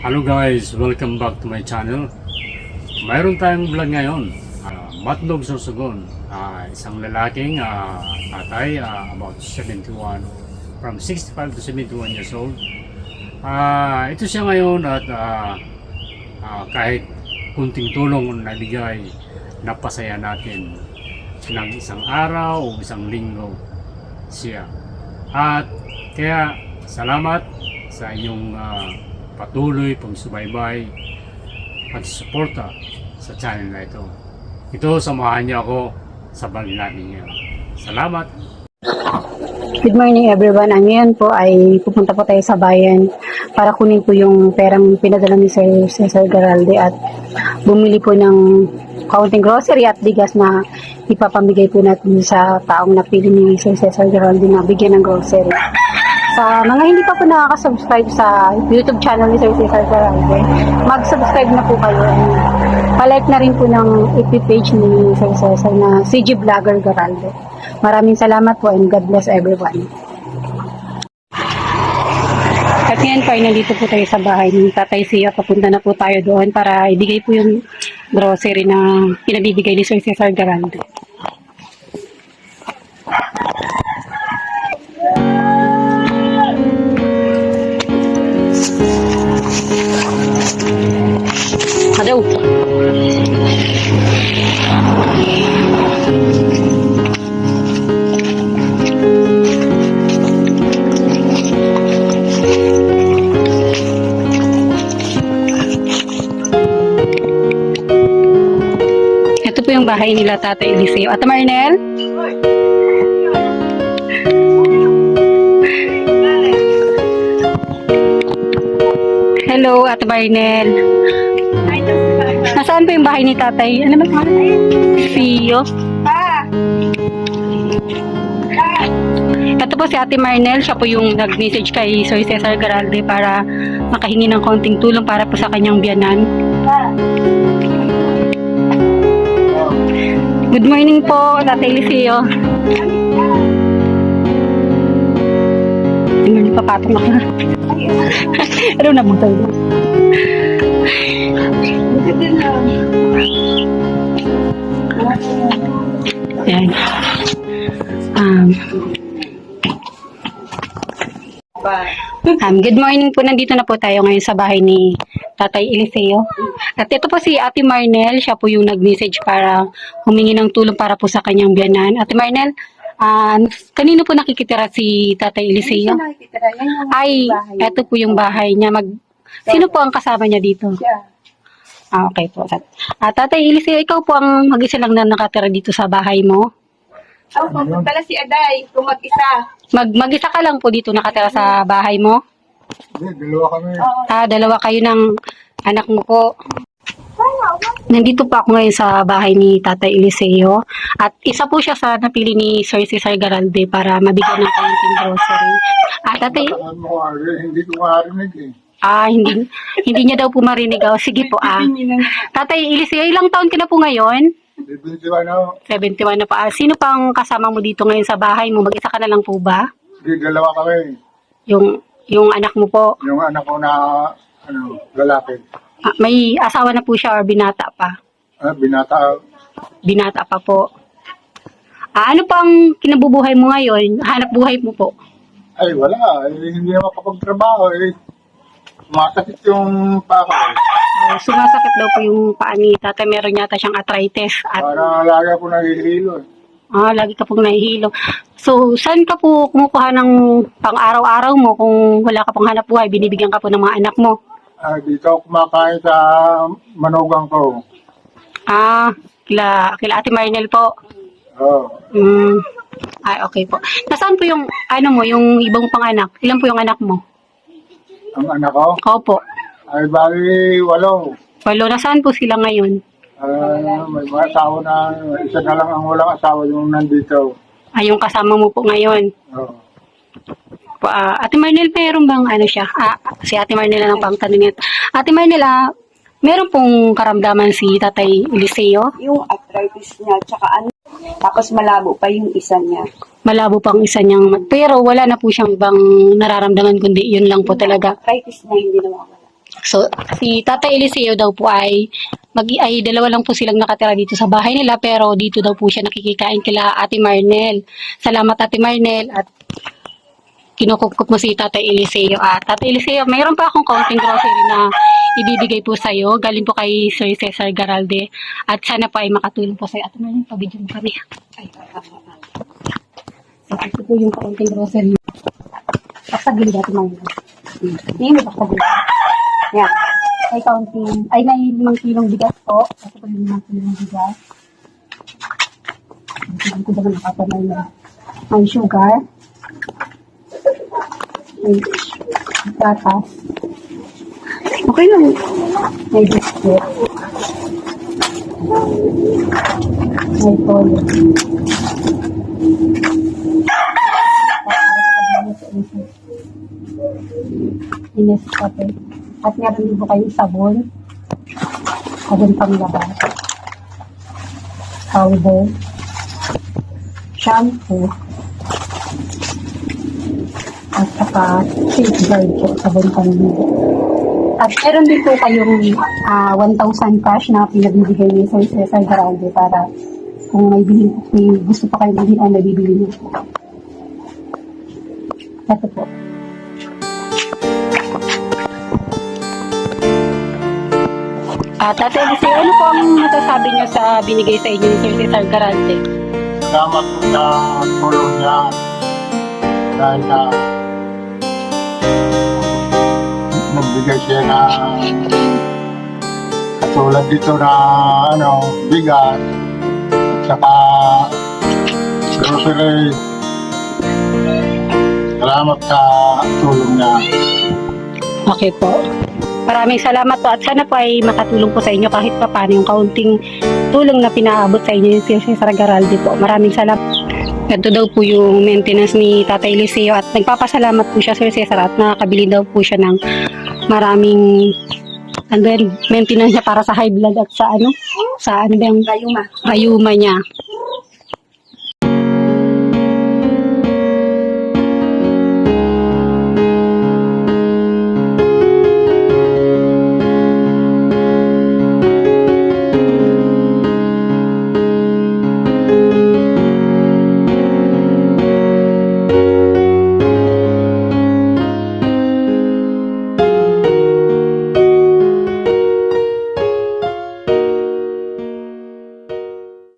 Hello guys, welcome back to my channel. Mayroon tayong vlog ngayon. Uh, Matlog Sorsogon. Ah, isang lalaking ah, tatay, ah, about 71, from 65 to 71 years old. Ah, ito siya ngayon at ah, ah, kahit kunting tulong na nabigay, napasaya natin ng isang araw o isang linggo siya. At kaya salamat sa inyong ah, patuloy pagsubaybay at suporta sa channel na ito. Ito, samahan niyo ako sa vlog natin ngayon. Salamat! Good morning everyone. Ang ngayon po ay pupunta po tayo sa bayan para kunin po yung perang pinadala ni Sir Cesar Garalde at bumili po ng kaunting grocery at bigas na ipapamigay po natin sa taong napili ni Sir Cesar Garalde na bigyan ng grocery. Sa mga hindi pa po nakaka-subscribe sa YouTube channel ni Sir Cesar Garalde, mag-subscribe na po kayo and palike na rin po ng FB page ni Sir Cesar na CG Vlogger Garalde. Maraming salamat po and God bless everyone. At ngayon po ay po tayo sa bahay ng Tatay Sia. Papunta na po tayo doon para ibigay po yung grocery na pinabibigay ni Sir Cesar Garalde. Bahay nila Tatay Eliseo. At Marnel? Hello, Ate Marnel. Nasaan po yung bahay ni Tatay? Ano ba Sio. Ito po si Ate Marnel. Siya po yung nag-message kay Sir Cesar Garalde para makahingi ng konting tulong para po sa kanyang biyanan. Good morning po, Tatay Eliseo. Tingnan niyo papatong ako. Ano na mo tayo? Ayan. Um, um, good morning po. Nandito na po tayo ngayon sa bahay ni Tatay Eliseo. At ito po si Ate Marnel. Siya po yung nag-message para humingi ng tulong para po sa kanyang biyanan. Ate Marnel, ah, kanino po nakikitira si Tatay Eliseo? Ay, ito po yung bahay niya. Mag, sino po ang kasama niya dito? Ah, okay po. Ah, Tatay Eliseo, ikaw po ang mag-isa lang na nakatira dito sa bahay mo? Oh, na si Aday, kung mag-isa. Mag, mag-isa ka lang po dito nakatira sa bahay mo? Hindi, dalawa kami. Ah, dalawa kayo ng anak mo po. Nandito po ako ngayon sa bahay ni Tatay Eliseo at isa po siya sa napili ni Sir Cesar Garalde para mabigyan ng kaunting grocery. Ah, tatay, mo hindi ko marinig eh. ah, hindi, hindi niya daw po marinig. Oh, sige po ah. Tatay Eliseo, ilang taon ka na po ngayon? Bibili ko ano, 71 na pa. Ah, sino pang kasama mo dito ngayon sa bahay mo? Mag-isa ka na lang po ba? hindi dalawa kami. Yung, yung anak mo po, Yung anak ko na, ano, lalaki. ah, may asawa na po siya or binata pa? Ah, binata, Binata pa po. Ah, ano pang kinabubuhay mo ngayon? Hanap buhay mo po? ay wala, eh, hindi na makapagtrabaho eh. Masakit yung pako. Ah, sumasakit daw po yung paa ni tatay. Meron yata siyang arthritis. At, Para lagi ako nahihilo eh. Ah, lagi ka pong nahihilo. So, saan ka po kumukuha ng pang-araw-araw mo kung wala ka pong hanap buhay? Binibigyan ka po ng mga anak mo. Ah, dito ako kumakain sa manugang ko. Ah, kila, kila Ate Marinel po. Oh, Mm. Ay, okay po. Nasaan po yung, ano mo, yung ibang pang anak? Ilan po yung anak mo? ang anak ko, Opo. ay bali walo. Walo, nasaan po sila ngayon? Ah, may mga asawa na, isa na lang ang walang asawa yung nandito. Ay, yung kasama mo po ngayon. Oh. Ah, Ate Marnel, meron bang ano siya? Ah, si Ate Marnel lang pang tanong niya. Ate Marnel, ah, meron pong karamdaman si Tatay Eliseo? Yung arthritis niya, tsaka ano, tapos malabo pa yung isa niya. Malabo pang isa niyang, pero wala na po siyang ibang nararamdaman kundi yun lang po talaga. Arthritis na hindi nawawala. So, si Tata Eliseo daw po ay mag ay dalawa lang po silang nakatira dito sa bahay nila pero dito daw po siya nakikikain kila Ate Marnel. Salamat Ate Marnel at kinukupkup mo si Tata Eliseo. At Tata Eliseo, mayroon pa akong konting grocery na ibibigay po sa iyo. Galing po kay Sir Cesar Garalde. At sana po ay makatulong po sa iyo. Ate Marnel, pabidyo mo kami. Ay, So, ito po yung konting grocery. Pasagili Ate Marnel. Hindi mo pasagili. Yan. May kaunting, ay may kilong bigas po. Ito po yung limang kilong bigas. Hindi ko ba nakapanay na. May sugar. May gatas. Okay lang. May biscuit. May toyo. Ines kape. At meron din po kayong sabon. Sabon pang labas. Powder. Shampoo. At saka safeguard po. Sabon pang ligo. At meron din po kayong ah, 1,000 cash na pinabibigay ni Sir Cesar Garalde para kung may, bilhin, may gusto pa kayo bilhin ay nabibili niyo po. Ito po. At Ate Eliseo, ano po ang masasabi niyo sa binigay sa inyo ni Sir Cesar Garante? Salamat po sa tulong niya. Dahil na nagbigay siya na katulad dito na ano, bigas at saka grocery. Salamat sa tulong niya. Okay po. Maraming salamat po at sana po ay makatulong po sa inyo kahit pa paano yung kaunting tulong na pinaabot sa inyo yung Sir Cesar Garaldi po. Maraming salamat. Ito daw po yung maintenance ni Tatay Liceo at nagpapasalamat po siya Sir Cesar at nakakabili daw po siya ng maraming and then maintenance niya para sa high blood at sa ano sa ano ba yung Rayuma. rayuma niya.